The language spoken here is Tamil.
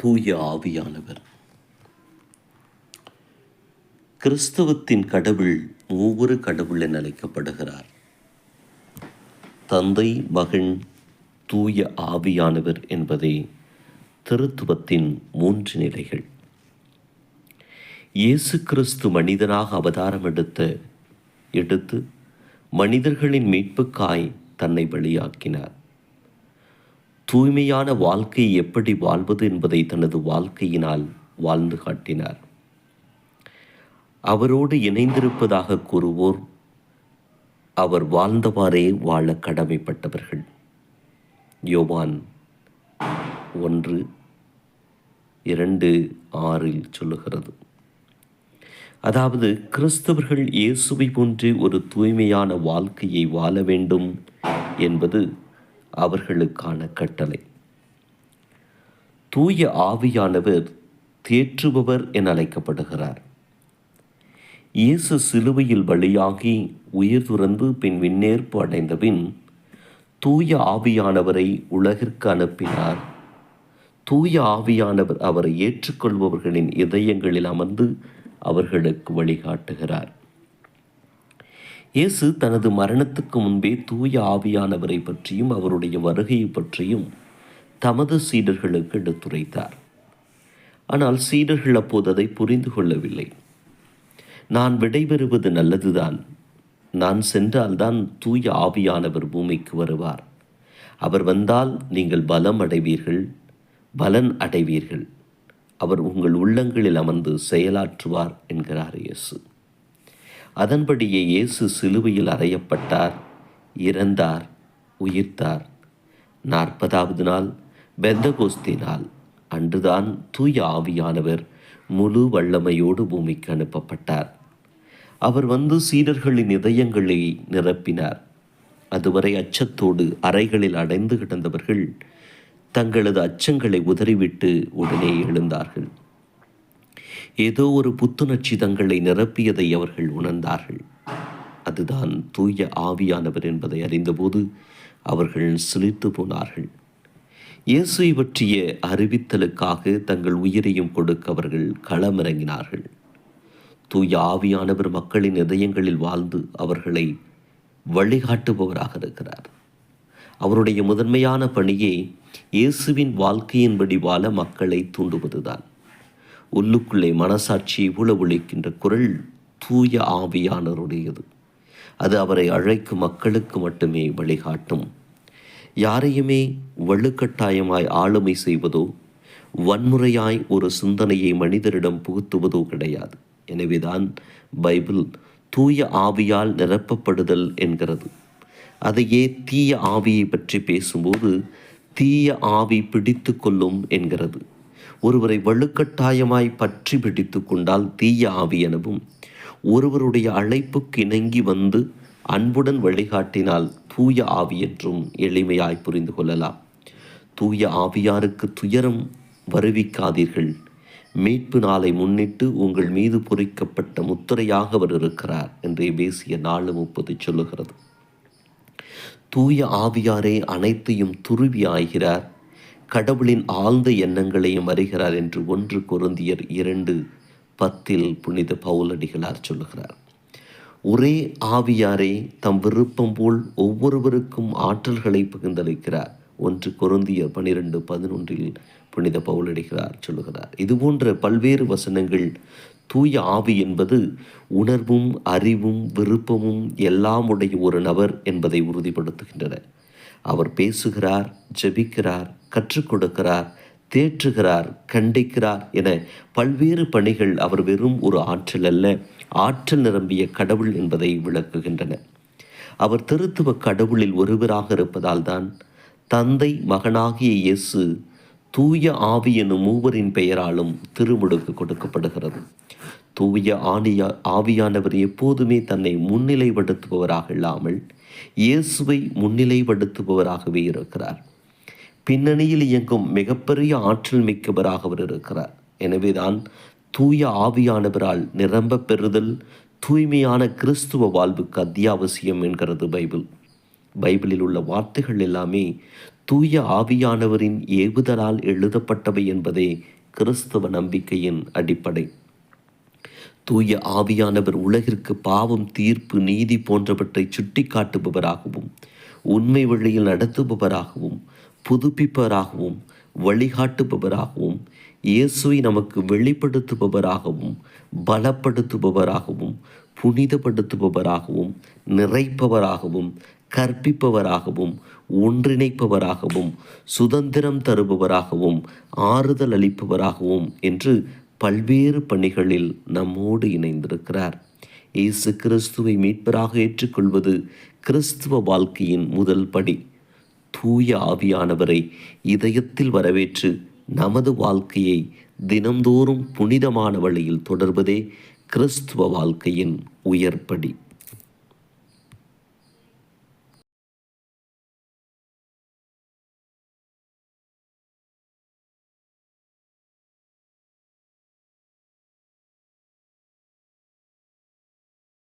தூய ஆவியானவர். கிறிஸ்தவத்தின் கடவுள் ஒவ்வொரு கடவுள் என அழைக்கப்படுகிறார். தந்தை மகன் தூய ஆவியானவர் என்பதே திருத்துவத்தின் மூன்று நிலைகள். இயேசு கிறிஸ்து மனிதனாக அவதாரம் எடுத்த எடுத்து மனிதர்களின் மீட்புக்காய் தன்னை பலியாக்கினார். தூய்மையான வாழ்க்கை எப்படி வாழ்வது என்பதை தனது வாழ்க்கையினால் வாழ்ந்து காட்டினார். அவரோடு இணைந்திருப்பதாக கூறுவோர் அவர் வாழ்ந்தவாறே வாழ கடமைப்பட்டவர்கள். யோவான் ஒன்று இரண்டு ஆறில் சொல்லுகிறது. அதாவது கிறிஸ்தவர்கள் இயேசுவை போன்று ஒரு தூய்மையான வாழ்க்கையை வாழ வேண்டும் என்பது அவர்களுக்கான கட்டளை. தூய ஆவியானவர் தேற்றுபவர் என அழைக்கப்படுகிறார் இயேசு சிலுவையில் வழியாகி உயிர் துறந்து பின் விண்ணேற்பு அடைந்தபின் தூய ஆவியானவரை உலகிற்கு அனுப்பினார். தூய ஆவியானவர் அவரை ஏற்றுக்கொள்பவர்களின் இதயங்களில் அமர்ந்து அவர்களுக்கு வழிகாட்டுகிறார். இயேசு தனது மரணத்துக்கு முன்பே தூய ஆவியானவரை பற்றியும் அவருடைய வருகையை பற்றியும் தமது சீடர்களுக்கு எடுத்துரைத்தார். ஆனால் சீடர்கள் அப்போது அதை புரிந்து கொள்ளவில்லை. நான் விடைபெறுவது நல்லதுதான். நான் சென்றால்தான் தூய ஆவியானவர் பூமிக்கு வருவார். அவர் வந்தால் நீங்கள் பலம் அடைவீர்கள் பலன் அடைவீர்கள். அவர் உங்கள் உள்ளங்களில் அமர்ந்து செயலாற்றுவார் என்கிறார் இயேசு. அதன்படியே இயேசு சிலுவையில் அறையப்பட்டார் இறந்தார் உயிர்த்தார். நாற்பதாவது நாள் பெந்தகோஸ்தி நாள். அன்றுதான் தூய ஆவியானவர் முழு வல்லமையோடு பூமிக்கு அனுப்பப்பட்டார். அவர் வந்து சீடர்களின் இதயங்களை நிரப்பினார். அதுவரை அச்சத்தோடு அறைகளில் அடைந்து கிடந்தவர்கள் தங்களது அச்சங்களை உதறிவிட்டு உடனே எழுந்தார்கள். ஏதோ ஒரு புத்துணர்ச்சி தங்களை நிரப்பியதை அவர்கள் உணர்ந்தார்கள். அதுதான் தூய ஆவியானவர் என்பதை அறிந்தபோது அவர்கள் சிலித்து போனார்கள். இயேசுவை பற்றிய அறிவித்தலுக்காக தங்கள் உயிரையும் கொடுக்க அவர்கள் களமிறங்கினார்கள். தூய ஆவியானவர் மக்களின் இதயங்களில் வாழ்ந்து அவர்களை வழிகாட்டுபவராக இருக்கிறார். அவருடைய முதன்மையான பணியே இயேசுவின் வாழ்க்கையின்படி வாழ மக்களை தூண்டுவதுதான். உள்ளுக்குள்ளே மனசாட்சியை உழவுழிக்கின்ற குரல் தூய ஆவியானருடையது அது அவரை அழைக்கும் மக்களுக்கு மட்டுமே வழிகாட்டும். யாரையுமே வலுக்கட்டாயமாய் ஆளுமை செய்வதோ வன்முறையாய் ஒரு சிந்தனையை மனிதரிடம் புகுத்துவதோ கிடையாது. எனவேதான் பைபிள் தூய ஆவியால் நிரப்பப்படுதல் என்கிறது. அதையே தீய ஆவியை பற்றி பேசும்போது தீய ஆவி பிடித்து கொள்ளும் என்கிறது. ஒருவரை வலுக்கட்டாயமாய் பற்றி பிடித்து கொண்டால் தீய ஆவி எனவும் ஒருவருடைய அழைப்புக்கு இணங்கி வந்து அன்புடன் வழிகாட்டினால் தூய ஆவி என்றும் எளிமையாய் புரிந்து கொள்ளலாம். தூய ஆவியாருக்கு துயரம் வருவிக்காதீர்கள். மீட்பு நாளை முன்னிட்டு உங்கள் மீது பொறிக்கப்பட்ட முத்திரையாக அவர் இருக்கிறார் என்றே பேசிய நாலு முப்பது சொல்லுகிறது. தூய ஆவியாரே அனைத்தையும் துருவி ஆகிறார் கடவுளின் ஆழ்ந்த எண்ணங்களையும் அறிகிறார் என்று ஒன்று குருந்தியர் இரண்டு பத்தில் புனித பவுலடிகளார் சொல்லுகிறார். ஒரே ஆவியாரே தம் விருப்பம் போல் ஒவ்வொருவருக்கும் ஆற்றல்களை பகிர்ந்தளிக்கிறார். ஒன்று குருந்தியர் பனிரெண்டு பதினொன்றில் புனித பவுலடிகிறார் சொல்லுகிறார். இதுபோன்ற பல்வேறு வசனங்கள் தூய ஆவி என்பது உணர்வும் அறிவும் விருப்பமும் எல்லாம் உடைய ஒரு நபர் என்பதை உறுதிப்படுத்துகின்றன. அவர் பேசுகிறார் ஜெபிக்கிறார் கற்றுக் கொடுக்கிறார் தேற்றுகிறார் கண்டிக்கிறார் என பல்வேறு பணிகள் அவர் வெறும் ஒரு ஆற்றல் அல்ல ஆற்றல் நிரம்பிய கடவுள் என்பதை விளக்குகின்றன. அவர் திருத்துவ கடவுளில் ஒருவராக இருப்பதால் தான் தந்தை மகனாகிய இயேசு தூய ஆவி எனும் மூவரின் பெயராலும் திருமுடுக்கு கொடுக்கப்படுகிறது. தூய ஆணியா ஆவியானவர் எப்போதுமே தன்னை முன்னிலைப்படுத்துபவராக இல்லாமல் இயேசுவை முன்னிலைப்படுத்துபவராகவே இருக்கிறார். பின்னணியில் இயங்கும் மிகப்பெரிய ஆற்றல் மிக்கவராக அவர் இருக்கிறார். எனவேதான் தூய ஆவியானவரால் நிரம்ப பெறுதல் தூய்மையான கிறிஸ்துவ வாழ்வுக்கு அத்தியாவசியம் என்கிறது பைபிள். பைபிளில் உள்ள வார்த்தைகள் எல்லாமே தூய ஆவியானவரின் ஏவுதலால் எழுதப்பட்டவை என்பதே கிறிஸ்தவ நம்பிக்கையின் அடிப்படை. தூய ஆவியானவர் உலகிற்கு பாவம் தீர்ப்பு நீதி போன்றவற்றை சுட்டி காட்டுபவராகவும் உண்மை வழியில் நடத்துபவராகவும் புதுப்பிப்பவராகவும் வழிகாட்டுபவராகவும் இயேசுவை நமக்கு வெளிப்படுத்துபவராகவும் பலப்படுத்துபவராகவும் புனிதப்படுத்துபவராகவும் நிறைப்பவராகவும் கற்பிப்பவராகவும் ஒன்றிணைப்பவராகவும் சுதந்திரம் தருபவராகவும் ஆறுதல் அளிப்பவராகவும் என்று பல்வேறு பணிகளில் நம்மோடு இணைந்திருக்கிறார். இயேசு கிறிஸ்துவை மீட்பராக ஏற்றுக்கொள்வது கிறிஸ்துவ வாழ்க்கையின் முதல் படி. தூய ஆவியானவரை இதயத்தில் வரவேற்று நமது வாழ்க்கையை தினம்தோறும் புனிதமான வழியில் தொடர்வதே கிறிஸ்துவ வாழ்க்கையின் உயர்படி.